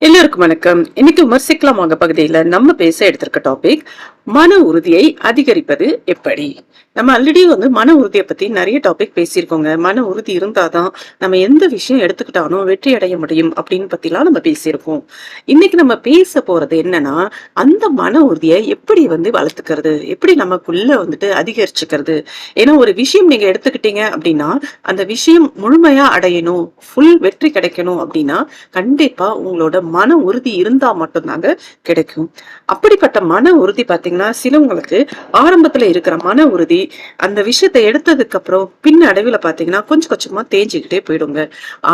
எல்லோருக்கும் வணக்கம். இன்னைக்கு விமர்சிக்கலாம் வாங்க பகுதியில நம்ம பேச எடுத்திருக்க டாபிக் மன உறுதியை அதிகரிப்பது எப்படி? நம்ம ஆல்ரெடி வந்து மன உறுதியை பத்தி நிறைய டாபிக் பேசியிருக்கோங்க. மன உறுதி இருந்தாதான் நம்ம எந்த விஷயம் எடுத்துக்கிட்டாலும் வெற்றி அடைய முடியும் அப்படின்னு பத்திலாம் நம்ம பேசியிருக்கோம். இன்னைக்கு நம்ம பேச போறது என்னன்னா அந்த மன உறுதியை எப்படி வந்து வளர்த்துக்கிறது? எப்படி நமக்குள்ள வந்துட்டு அதிகரிச்சுக்கிறது? ஏன்னா ஒரு விஷயம் நீங்க எடுத்துக்கிட்டீங்க அப்படின்னா அந்த விஷயம் முழுமையா அடையணும் ஃபுல் வெற்றி கிடைக்கணும் அப்படின்னா கண்டிப்பா உங்களோட மன உறுதி இருந்தா மட்டும்தாங்க கிடைக்கும். அப்படிப்பட்ட மன உறுதி பாத்தீங்கன்னா சிலவங்களுக்கு ஆரம்பத்துல இருக்கிற மன உறுதி அந்த விஷயத்தை எடுத்ததுக்கு அப்புறம் பின் அடைவுல பாத்தீங்கன்னா கொஞ்சம் கொஞ்சமா தேஞ்சிக்கிட்டே போயிடுங்க.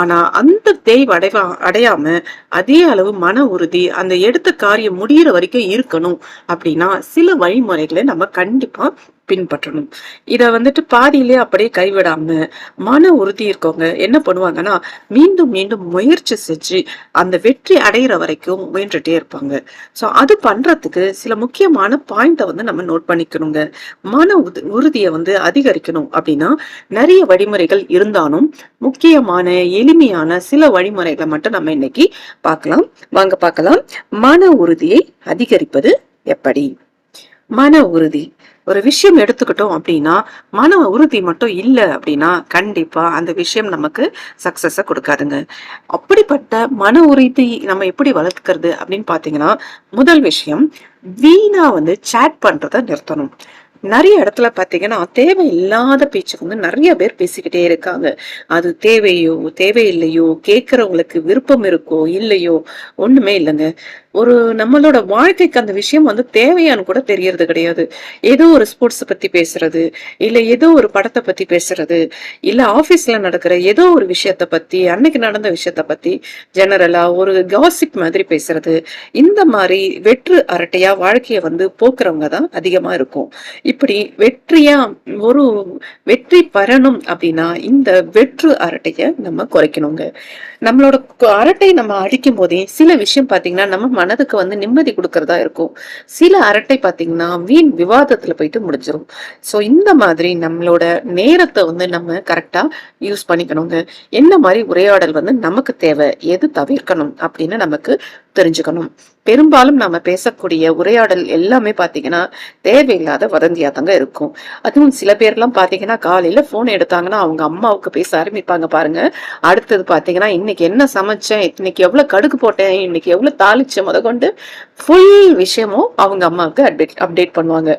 ஆனா அந்த தேய்வு அடைவா அடையாம அதே அளவு மன உறுதி அந்த எடுத்த காரியம் முடியிற வரைக்கும் இருக்கணும் அப்படின்னா சில வழிமுறைகளை நம்ம கண்டிப்பா பின்பற்றணும். இதை வந்துட்டு பாதியிலே அப்படியே கைவிடாம மன உறுதி இருக்கவங்க என்ன பண்ணுவாங்கன்னா மீண்டும் மீண்டும் முயற்சி செஞ்சு அந்த வெற்றி அடையிற வரைக்கும் முயன்றுட்டே இருப்பாங்க. ஸோ அது பண்றதுக்கு சில முக்கியமான பாயிண்டை வந்து நம்ம நோட் பண்ணிக்கணுங்க. மன உறுதியை வந்து அதிகரிக்கணும் அப்படின்னா நிறைய வழிமுறைகள் இருந்தாலும் முக்கியமான எளிமையான சில வழிமுறைகளை மட்டும் நம்ம இன்னைக்கு பார்க்கலாம். வாங்க பார்க்கலாம். மன உறுதியை அதிகரிப்பது எப்படி? மன உறுதி. ஒரு விஷயம் எடுத்துக்கிட்டோம் அப்படின்னா மன உறுதி மட்டும் இல்ல அப்படின்னா கண்டிப்பா அந்த விஷயம் நமக்கு சக்சஸ கொடுக்காதுங்க. அப்படிப்பட்ட மன உறுதி நம்ம எப்படி வளர்த்துக்கிறது அப்படின்னு பாத்தீங்கன்னா முதல் விஷயம் வீணா வந்து சேட் பண்றத நிறுத்தணும். நிறைய இடத்துல பாத்தீங்கன்னா தேவையில்லாத பேச்சுக்கு வந்து நிறைய பேர் பேசிக்கிட்டே இருக்காங்க. அது தேவையோ தேவையில்லையோ கேட்கறவங்களுக்கு விருப்பம் இருக்கோ இல்லையோ ஒண்ணுமே இல்லைங்க. ஒரு நம்மளோட வாழ்க்கைக்கு அந்த விஷயம் வந்து தேவையான்னு கூட தெரியறது கிடையாது. ஏதோ ஒரு ஸ்போர்ட்ஸ் பத்தி பேசுறது இல்ல ஏதோ ஒரு படத்தை பத்தி பேசுறது இல்ல ஆபீஸ்ல நடக்கிற ஏதோ ஒரு விஷயத்த பத்தி அன்னைக்கு நடந்த விஷயத்த பத்தி ஜெனரலா ஒரு காசிப் மாதிரி பேசுறது. இந்த மாதிரி வெற்று அரட்டையா வாழ்க்கைய வந்து போக்குறவங்க தான் அதிகமா இருக்கும். இப்படி வெற்றியா ஒரு வெற்றி பெறணும் அப்படின்னா இந்த வெற்று அரட்டைய நம்ம குறைக்கணுங்க. நம்மளோட அரட்டை நம்ம அடிக்கும் போதே சில விஷயம் பாத்தீங்கன்னா நம்ம மனதுக்கு வந்து நிம்மதி கொடுக்கறதா இருக்கும். சில அரட்டை பாத்தீங்கன்னா வீண் விவாதத்துல போயிட்டு முடிஞ்சிடும் சோ இந்த மாதிரி நம்மளோட நேரத்தை வந்து நம்ம கரெக்டா யூஸ் பண்ணிக்கணுங்க. என்ன மாதிரி உரையாடல் வந்து நமக்கு தேவை எது தவிர்க்கணும் அப்படின்னு நமக்கு தெரிஞ்சுக்கணும். பெரும்பாலும் நாம பேசக்கூடிய உரையாடல் எல்லாமே பாத்தீங்கன்னா தேவையில்லாத வதந்தியா தாங்க இருக்கும். அதுவும் சில பேர்லாம் பாத்தீங்கன்னா காலையில போன் எடுத்தாங்கன்னா அவங்க அம்மாவுக்கு பேச ஆரம்பிப்பாங்க பாருங்க. அடுத்தது பாத்தீங்கன்னா இன்னைக்கு என்ன சமைச்சேன்? இன்னைக்கு எவ்வளவு கடுகு போட்டேன்? இன்னைக்கு எவ்வளவு தாளிச்சேன்? முத கொண்டு ஃபுல் விஷயமும் அவங்க அம்மாவுக்கு அப்டேட் அப்டேட் பண்ணுவாங்க.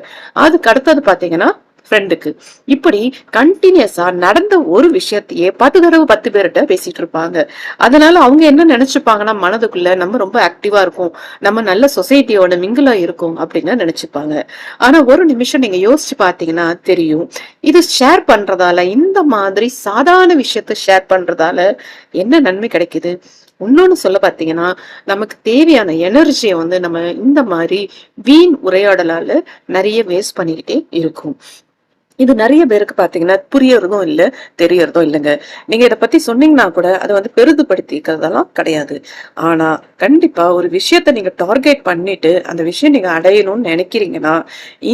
அதுக்கு அடுத்தது பாத்தீங்கன்னா ஃப்ரெண்டுக்கு இப்படி கண்டினியூஸா நடந்த ஒரு விஷயத்தையே பத்து தடவை பத்து பேர்கிட்ட பேசிட்டு இருப்பாங்க. அதனால அவங்க என்ன நினைச்சுப்பாங்கன்னா மனதுக்குள்ள நம்ம ரொம்ப ஆக்டிவா இருக்கும். நம்ம நல்ல சொசைட்டியோட மிங்கிலா இருக்கும் அப்படின்னு நினைச்சுப்பாங்க. ஆனா ஒரு நிமிஷம் நீங்க யோசிச்சு பாத்தீங்கன்னா தெரியும். இது ஷேர் பண்றதால இந்த மாதிரி சாதாரண விஷயத்த ஷேர் பண்றதால என்ன நன்மை கிடைக்குது? இன்னொன்னு சொல்ல பாத்தீங்கன்னா நமக்கு தேவையான எனர்ஜியை வந்து நம்ம இந்த மாதிரி வீண் உரையாடலால நிறைய வேஸ்ட் பண்ணிக்கிட்டே இருக்கும். இது நிறைய பேருக்கு பாத்தீங்கன்னா புரியறதும் இல்ல தெரியறதும் இல்லைங்க. நீங்க இத பத்தி சொன்னீங்கன்னா கூட அதை வந்து பெரிதுபடுத்திக்கிறதெல்லாம் கிடையாது. ஆனா கண்டிப்பா ஒரு விஷயத்த நீங்க டார்கெட் பண்ணிட்டு அந்த விஷயம் நீங்க அடையணும்னு நினைக்கிறீங்கன்னா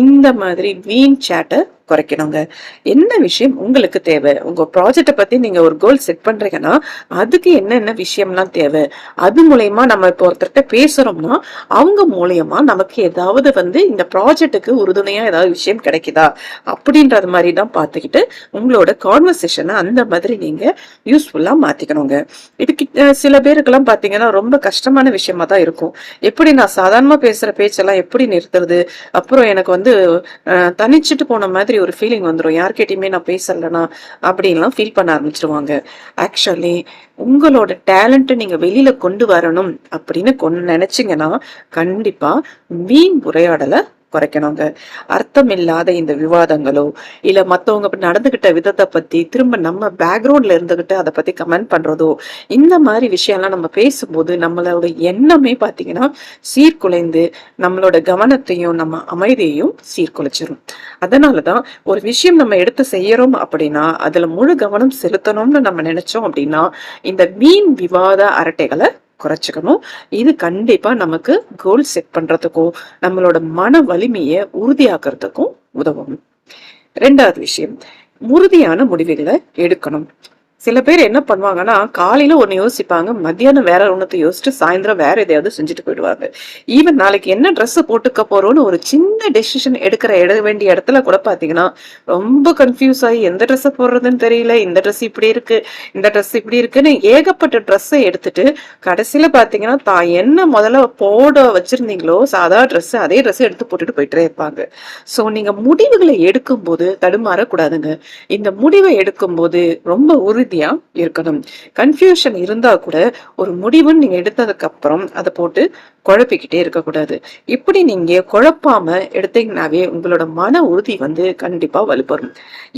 இந்த மாதிரி வீண் சேட்டை குறைக்கணுங்க. என்ன விஷயம் உங்களுக்கு தேவை? உங்க ப்ராஜெக்ட பத்தி நீங்க ஒரு கோல் செட் பண்றீங்கன்னா அதுக்கு என்னென்ன விஷயம்லாம் தேவை? அது மூலயமா நம்ம இப்போ ஒருத்தர்கிட்ட பேசுறோம்னா அவங்க மூலியமா நமக்கு ஏதாவது வந்து இந்த ப்ராஜெக்ட்டுக்கு உறுதுணையா ஏதாவது விஷயம் கிடைக்குதா? அப்படின்றது மாதிரி தான் பார்த்துக்கிட்டு உங்களோட கான்வர்சேஷனை அந்த மாதிரி நீங்க யூஸ்ஃபுல்லா மாத்திக்கணுங்க. இதுக்கு சில பேருக்கெல்லாம் பாத்தீங்கன்னா ரொம்ப கஷ்டமான விஷயமா தான் இருக்கும். எப்படி நான் சாதாரணமா பேசுற பேச்செல்லாம் எப்படி நிறுத்துறது? அப்புறம் எனக்கு வந்து தனிச்சுட்டு தனிச்சிட்டு போன மாதிரி ஒரு ஃபீலிங் வந்துடும் யார்கிட்டையுமே நான் பேசலனா அப்படின்லாம் ஃபீல் பண்ண ஆரம்பிச்சிருவாங்க. ஆக்சுவலி உங்களோட டேலண்ட்டை நீங்க வெளியில கொண்டு வரணும் அப்படின்னு கொண்டு நினைச்சீங்கன்னா கண்டிப்பா வீண் உரையாடலை குறைக்கணுங்க. அர்த்தம் இல்லாத இந்த விவாதங்களோ இல்ல மத்தவங்க நடந்துகிட்ட விதத்தை பத்தி திரும்ப நம்ம பேக்ரவுண்ட்ல இருந்துகிட்டு அதை பத்தி கமெண்ட் பண்றதோ இந்த மாதிரி விஷயம்லாம் நம்ம பேசும்போது நம்மளோட எண்ணமே பாத்தீங்கன்னா சீர்குலைந்து நம்மளோட கவனத்தையும் நம்ம அமைதியையும் சீர்குலைச்சிரும். அதனாலதான் ஒரு விஷயம் நம்ம எடுத்து செய்யறோம் அப்படின்னா அதுல முழு கவனம் செலுத்தணும்னு நம்ம நினைச்சோம் அப்படின்னா இந்த வீண் விவாத அரட்டைகளை குறைச்சிக்கணும். இது கண்டிப்பா நமக்கு கோல் செட் பண்றதுக்கும் நம்மளோட மன வலிமையை உறுதியாக்குறதுக்கும் உதவும். ரெண்டாவது விஷயம் உறுதியான முடிவுகளை எடுக்கணும். சில பேர் என்ன பண்ணுவாங்கன்னா காலையில ஒண்ணு யோசிப்பாங்க மத்தியானம் வேற ஒண்ணத்தை யோசிச்சுட்டு சாயந்தரம் வேற எதையாவது செஞ்சுட்டு போயிடுவாங்க. ஈவன் நாளைக்கு என்ன ட்ரெஸ் போட்டுக்க போறோம்னு ஒரு சின்ன டெசிஷன் எடுக்கிற இட வேண்டிய இடத்துல கூட பாத்தீங்கன்னா ரொம்ப கன்ஃபியூஸ் ஆகி எந்த Dress போடுறதுன்னு தெரியல இந்த ட்ரெஸ் இப்படி இருக்கு இந்த ட்ரெஸ் இப்படி இருக்குன்னு ஏகப்பட்ட ட்ரெஸ்ஸை எடுத்துட்டு கடைசியில பாத்தீங்கன்னா தான் என்ன முதல்ல போட வச்சிருந்தீங்களோ சாதா ட்ரெஸ் அதே ட்ரெஸ் எடுத்து போட்டுட்டு போயிட்டே இருப்பாங்க. சோ நீங்க முடிவுகளை எடுக்கும்போது தடுமாறக்கூடாதுங்க. இந்த முடிவை எடுக்கும்போது ரொம்ப உறுதியா இருக்கணும். கன்ஃபியூஷன் இருந்தா கூட ஒரு முடிவுன்னு நீங்க எடுத்ததுக்கு அப்புறம் அதை போட்டு குழப்பிக்கிட்டே இருக்கக்கூடாது இப்படி நீங்க குழப்பாம எடுத்தீங்கன்னாவே உங்களோட மன உறுதி வந்து கண்டிப்பா வலுப்பெறும்.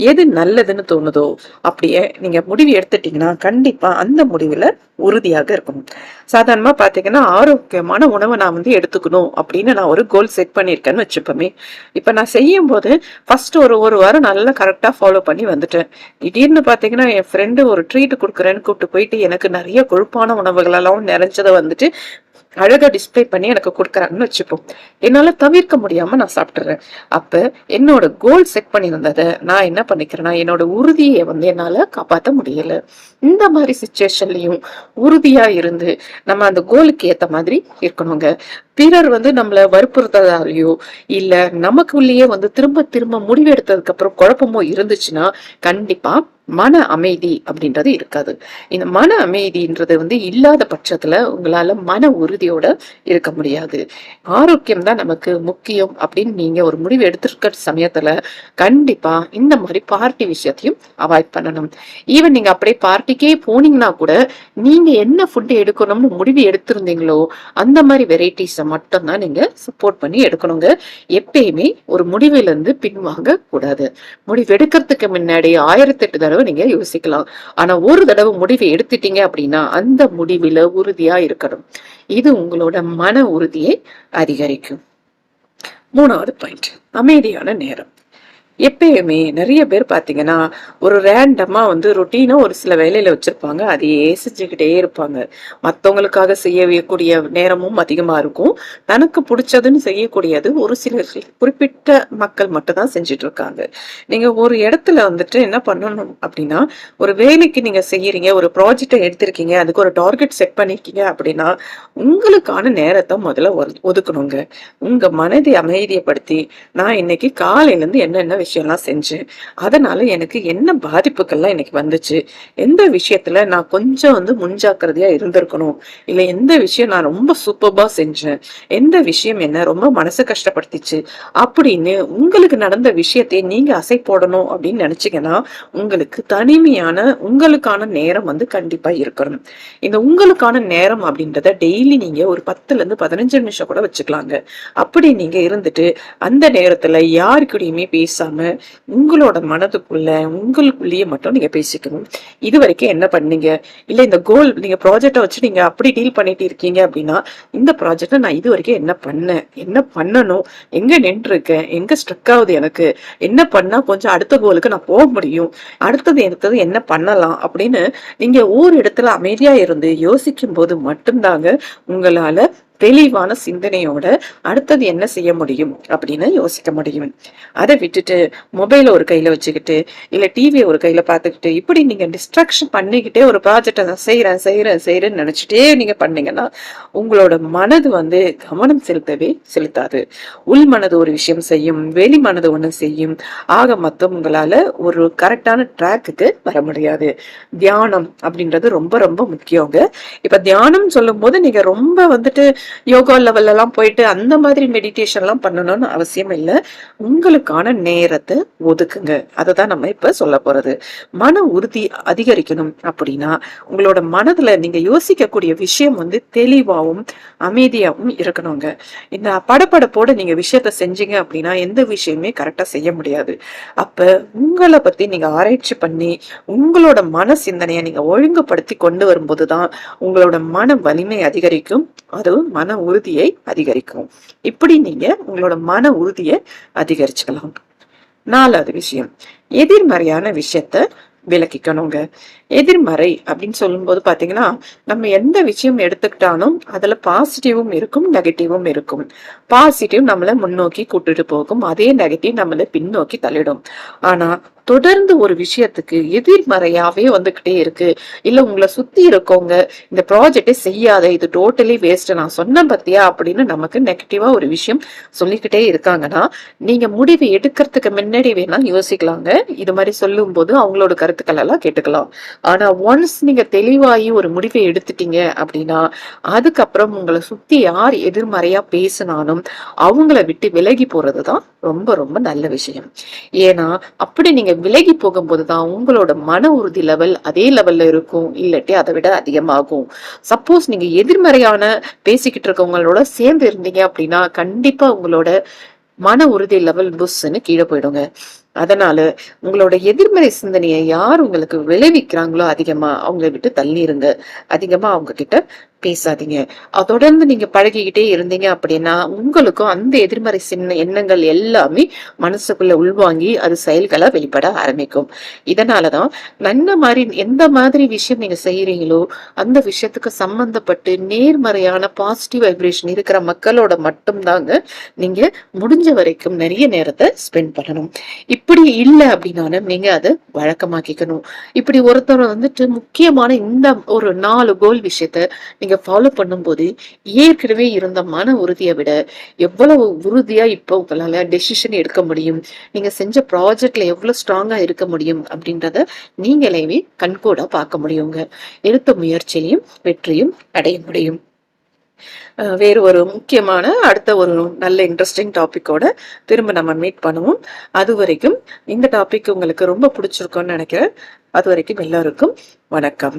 எது நல்லதுன்னு தோணுதோ அப்படியே நீங்க முடிவு எடுத்துட்டீங்கன்னா கண்டிப்பா அந்த முடிவுல உறுதியாக இருக்கணும். சாதாரணமா பாத்தீங்கன்னா ஆரோக்கியமான உணவை நான் வந்து எடுத்துக்கணும் அப்படின்னு நான் ஒரு கோல் செட் பண்ணியிருக்கேன்னு வச்சுப்போமே. இப்ப நான் செய்யும் போது ஃபர்ஸ்ட் ஒரு ஒரு வாரம் நல்லா கரெக்டா ஃபாலோ பண்ணி வந்துட்டேன். திடீர்னு பாத்தீங்கன்னா என் ஃப்ரெண்டு ஒரு ட்ரீட் கொடுக்குறேன்னு கூப்பிட்டு போயிட்டு எனக்கு நிறைய கொழுப்பான உணவுகள் எல்லாம் நிறைஞ்சதை வந்துட்டு அழகா டிஸ்ப்ளே பண்ணி எனக்கு கொடுக்குறாங்கன்னு வச்சுப்போம். என்னால தவிர்க்க முடியாம நான் சாப்பிட்டுறேன். அப்ப என்னோட கோல் செட் பண்ணியிருந்ததை நான் என்ன பண்ணிக்கிறேன்னா என்னோட உறுதியை வந்து என்னால காப்பாற்ற முடியல. இந்த மாதிரி சுச்சுவேஷன்லயும் உறுதியா இருந்து நம்ம அந்த கோலுக்கு ஏத்த மாதிரி இருக்கணுங்க. பிறர் வந்து நம்மள வற்புறுத்ததாலேயோ இல்ல நமக்குள்ளேயே வந்து திரும்ப திரும்ப முடிவெடுத்ததுக்கு அப்புறம் குழப்பமோ இருந்துச்சுன்னா கண்டிப்பா மன அமைதி அப்படின்றது இருக்காது. இந்த மன அமைதின்றது வந்து இல்லாத பட்சத்துல உங்களால மன உறுதி உறுதியோட இருக்க முடியாது. ஆரோக்கியம் தான் நமக்கு முக்கியம் அப்படின்னு நீங்க ஒரு முடிவு எடுத்திருக்க சமயத்துல கண்டிப்பா இந்த மாதிரி பார்ட்டி விஷயத்தையும் அவாய்ட் பண்ணணும். ஈவன் நீங்க அப்படியே பார்ட்டிக்கே போனீங்கன்னா கூட நீங்க என்ன ஃபுட் எடுக்கணும்னு முடிவு எடுத்திருந்தீங்களோ அந்த மாதிரி வெரைட்டிஸை மட்டும்தான் நீங்க சப்போர்ட் பண்ணி எடுக்கணுங்க. எப்பயுமே ஒரு முடிவுல இருந்து பின்வாங்க கூடாது முடிவு எடுக்கிறதுக்கு முன்னாடி ஆயிரத்தி எட்டு தடவை நீங்க யோசிக்கலாம். ஆனா ஒரு தடவை முடிவு எடுத்துட்டீங்க அப்படின்னா அந்த முடிவுல உறுதியா இருக்கணும். இது உங்களோட மன உறுதியை அதிகரிக்கும். மூணாவது பாயிண்ட் அமைதியான நேரம். எப்பயுமே நிறைய பேர் பாத்தீங்கன்னா ஒரு ரேண்டமாக வந்து ரொட்டீனா ஒரு சில வேலையில வச்சிருப்பாங்க. அதையே செஞ்சுக்கிட்டே இருப்பாங்க. மத்தவங்களுக்காக செய்யக்கூடிய நேரமும் அதிகமா இருக்கும். தனக்கு பிடிச்சதுன்னு செய்யக்கூடியது ஒரு சில குறிப்பிட்ட மக்கள் மட்டும் தான் செஞ்சுட்டு இருக்காங்க நீங்க ஒரு இடத்துல வந்துட்டு என்ன பண்ணணும் அப்படின்னா ஒரு வேலைக்கு நீங்க செய்யறீங்க ஒரு ப்ராஜெக்டை எடுத்திருக்கீங்க அதுக்கு ஒரு டார்கெட் செட் பண்ணிருக்கீங்க அப்படின்னா உங்களுக்கான நேரத்தை முதல்ல ஒதுக்கணுங்க. உங்க மனதை அமைதியப்படுத்தி நான் இன்னைக்கு காலையில இருந்து என்னென்ன விஷயம்லாம் செஞ்சேன் அதனால எனக்கு என்ன பாதிப்புகள்லாம் இன்னைக்கு வந்துச்சு எந்த விஷயத்துல நான் கொஞ்சம் வந்து முன்ஜாக்கிரதையா இருந்திருக்கணும் இல்ல எந்த விஷயம் நான் ரொம்ப சூப்பர்பா செஞ்சேன் எந்த விஷயம் என்ன ரொம்ப மனசு கஷ்டப்படுத்திச்சு அப்படின்னு உங்களுக்கு நடந்த விஷயத்தை நீங்க அசை போடணும் அப்படின்னு நினைச்சீங்கன்னா உங்களுக்கு தனிமையான உங்களுக்கான நேரம் வந்து கண்டிப்பா இருக்கணும். இந்த உங்களுக்கான நேரம் அப்படின்றத டெய்லி நீங்க ஒரு பத்துல இருந்து பதினஞ்சு நிமிஷம் கூட வச்சுக்கலாங்க. அப்படி நீங்க இருந்துட்டு அந்த நேரத்துல யாருக்கூடயுமே பேசாம உங்களோட மனதுக்குள்ள உங்களுக்குள்ளேயே மட்டும் நீங்க பேசிக்கணும். இது வரைக்கும் என்ன பண்ணீங்க? இல்ல இந்த கோல் நீங்க ப்ராஜெக்டை வச்சு நீங்க அப்படி டீல் பண்ணிட்டு இருக்கீங்க அப்படின்னா இந்த ப்ராஜெக்டை நான் இது வரைக்கும் என்ன பண்ணேன்? என்ன பண்ணணும்? எங்க நின்று இருக்கேன் எங்க ஸ்ட்ரக் ஆகுது எனக்கு? என்ன பண்ணா கொஞ்சம் அடுத்த கோலுக்கு நான் போக முடியும்? அடுத்தது அடுத்தது என்ன பண்ணலாம்? அப்படின்னு நீங்க ஒரு இடத்துல அமைதியா இருந்து யோசிக்கும் போது மட்டும்தாங்க உங்களால தெளிவான சிந்தனையோட அடுத்தது என்ன செய்ய முடியும் அப்படின்னு யோசிக்க முடியும். அதை விட்டுட்டு மொபைல ஒரு கையில வச்சுக்கிட்டு இல்ல டிவியை ஒரு கையில பார்த்துக்கிட்டு இப்படி நீங்க டிஸ்ட்ராக்ஷன் பண்ணிக்கிட்டே ஒரு ப்ராஜெக்டை நான் செய்யறேன் செய்யறேன் செய்யறேன்னு நினைச்சிட்டே நீங்க பண்ணீங்கன்னா உங்களோட மனது வந்து கவனம் செலுத்தவே செலுத்தாது. உள் மனது ஒரு விஷயம் செய்யும் வெளி மனது ஒண்ணு செய்யும் ஆக மொத்தம் உங்களால ஒரு கரெக்டான ட்ராக்குக்கு வர முடியாது. தியானம் அப்படின்றது ரொம்ப ரொம்ப முக்கியங்க. இப்ப தியானம் சொல்லும் போது நீங்க ரொம்ப வந்துட்டு யோகா லெவல்ல எல்லாம் போயிட்டு அந்த மாதிரி மெடிடேஷன்லாம் பண்ணணும்னு அவசியம் இல்லை. உங்களுக்கான நேரத்தை ஒதுக்குங்க. அதை தான் நம்ம இப்ப சொல்ல போறது. மன உறுதி அதிகரிக்கணும் அப்படின்னா உங்களோட மனதுல நீங்க யோசிக்கக்கூடிய விஷயம் வந்து தெளிவாகவும் அமைதியாகவும் இருக்கணுங்க. இந்த படப்படப்போட நீங்க விஷயத்த செஞ்சீங்க அப்படின்னா எந்த விஷயமே கரெக்டா செய்ய முடியாது. அப்ப உங்களை பத்தி நீங்க ஆராய்ச்சி பண்ணி உங்களோட மன சிந்தனையை நீங்க ஒழுங்குபடுத்தி கொண்டு வரும்போது தான் உங்களோட மன வலிமை அதிகரிக்கும். அதுவும் மன உறுதியை அதிகரிக்கும். இப்படி நீங்க உங்களோட மன உறுதியை அதிகரிச்சுக்கலாம். நாலாவது விஷயம் எதிர்மறையான விஷயத்த விளக்கிக்கணுங்க. எதிர்மறை அப்படின்னு சொல்லும்போது பாத்தீங்கன்னா நம்ம எந்த விஷயம் எடுத்துக்கிட்டாலும் அதுல பாசிட்டிவும் இருக்கும் நெகட்டிவும் இருக்கும். பாசிட்டிவ் நம்மளை முன்னோக்கி கூட்டிட்டு போகும் அதே நெகட்டிவ் நம்மளை பின்னோக்கி தள்ளிடும். ஆனா தொடர்ந்து ஒரு விஷயத்துக்கு எதிர்மறையாவே வந்துகிட்டே இருக்கு. இல்ல உங்களை சுத்தி இருக்கவங்க இந்த ப்ராஜெக்டே செய்யாத இது டோட்டலி வேஸ்ட் நான் சொன்ன பத்தியா அப்படின்னு நமக்கு நெகட்டிவா ஒரு விஷயம் சொல்லிக்கிட்டே இருக்காங்கன்னா நீங்க முடிவு எடுக்கிறதுக்கு முன்னாடி வேணா யோசிக்கலாங்க. இது மாதிரி சொல்லும் போது அவங்களோட கருத்துக்கள் எல்லாம் கேட்டுக்கலாம். ஆனா ஒன்ஸ் நீங்க தெளிவாகி ஒரு முடிவை எடுத்துட்டீங்க அப்படின்னா அதுக்கப்புறம் உங்களை சுத்தி யார் எதிர்மறையா பேசினாலும் அவங்கள விட்டு விலகி போறதுதான் ரொம்ப ரொம்ப நல்ல விஷயம். ஏன்னா அப்படி நீங்க விலகி போகும்போது தான் உங்களோட மன உறுதி லெவல் அதே லெவல்ல இருக்கும். இல்லாட்டி அதை விட அதிகமாகும். சப்போஸ் நீங்க எதிர்மறையான பேசிக்கிட்டு இருக்கவங்களோட சேர்ந்து இருந்தீங்க அப்படின்னா கண்டிப்பா உங்களோட மன உறுதி லெவல் புஷ்ன்னு கீழே போயிடுங்க. அதனால உங்களோட எதிர்மறை சிந்தனையை யார் உங்களுக்கு விளைவிக்கிறாங்களோ அதிகமா அவங்கள விட்டு தள்ளிருங்க. அதிகமா அவங்க கிட்ட பேசாதீங்க தொடர்ந்து நீங்க பழகிக்கிட்டே இருந்தீங்க அப்படின்னா உங்களுக்கும் அந்த எதிர்மறை சின்ன எண்ணங்கள் எல்லாமே மனசுக்குள்ள உள்வாங்கி அது செயல்களா வெளிப்பட ஆரம்பிக்கும். இதனாலதான் நல்ல மாதிரி எந்த மாதிரி விஷயம் நீங்க செய்யறீங்களோ அந்த விஷயத்துக்கு சம்பந்தப்பட்டு நேர்மறையான பாசிட்டிவ் வைப்ரேஷன் இருக்கிற மக்களோட மட்டும்தாங்க நீங்க முடிஞ்ச வரைக்கும் நிறைய நேரத்தை ஸ்பெண்ட் பண்ணணும். இப்படி இல்லை அப்படின்னாலும் நீங்க அதை வழக்கமாக்கிக்கணும். இப்படி ஒருத்தர் வந்துட்டு முக்கியமான இந்த ஒரு நாலு கோல் விஷயத்த நீங்க ஃபாலோ பண்ணும்போது ஏற்கனவே இருந்த மன உறுதியை விட எவ்வளவு உறுதியா இப்போ உங்களால டெசிஷன் எடுக்க முடியும்? நீங்க செஞ்ச ப்ராஜெக்ட்ல எவ்வளவு ஸ்ட்ராங்கா இருக்க முடியும்? அப்படின்றத நீங்களேவே கண்கூடா பார்க்க முடியுங்க. எடுத்த முயற்சியிலையும் வெற்றியும் அடைய முடியும். வேறு ஒரு முக்கியமான அடுத்த ஒரு நல்ல இன்ட்ரெஸ்டிங் டாபிக்கோட திரும்ப நம்ம மீட் பண்ணுவோம். அது வரைக்கும் இந்த டாபிக் உங்களுக்கு ரொம்ப பிடிச்சிருக்கோன்னு நினைக்கிறேன். அது வரைக்கும் எல்லாருக்கும் வணக்கம்.